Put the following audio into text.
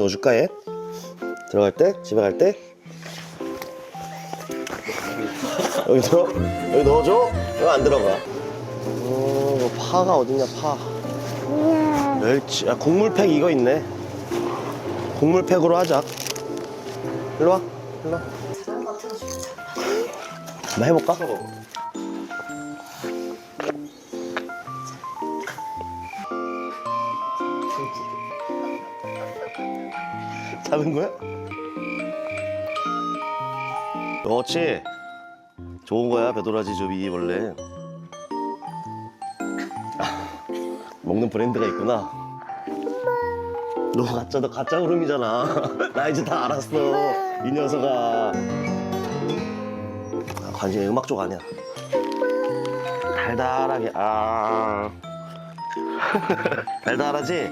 넣어줄까 얘? 들어갈 때? 집에 갈 때? 여기 들어? 여기 넣어줘? 여기 안 들어가 어, 이거 파가 어딨냐 파 멸치 아 국물팩 이거 있네 국물팩으로 하자 일로 와 일로 와 한번 해볼까? 잡은 거야? 그렇지 좋은 거야 배도라지 즙이 원래. 아, 먹는 브랜드가 있구나. 너 가짜 너 가짜 울음이잖아. 나 이제 다 알았어 이 녀석아. 아, 관심이 음악 쪽 아니야. 달달하게 아. 달달하지?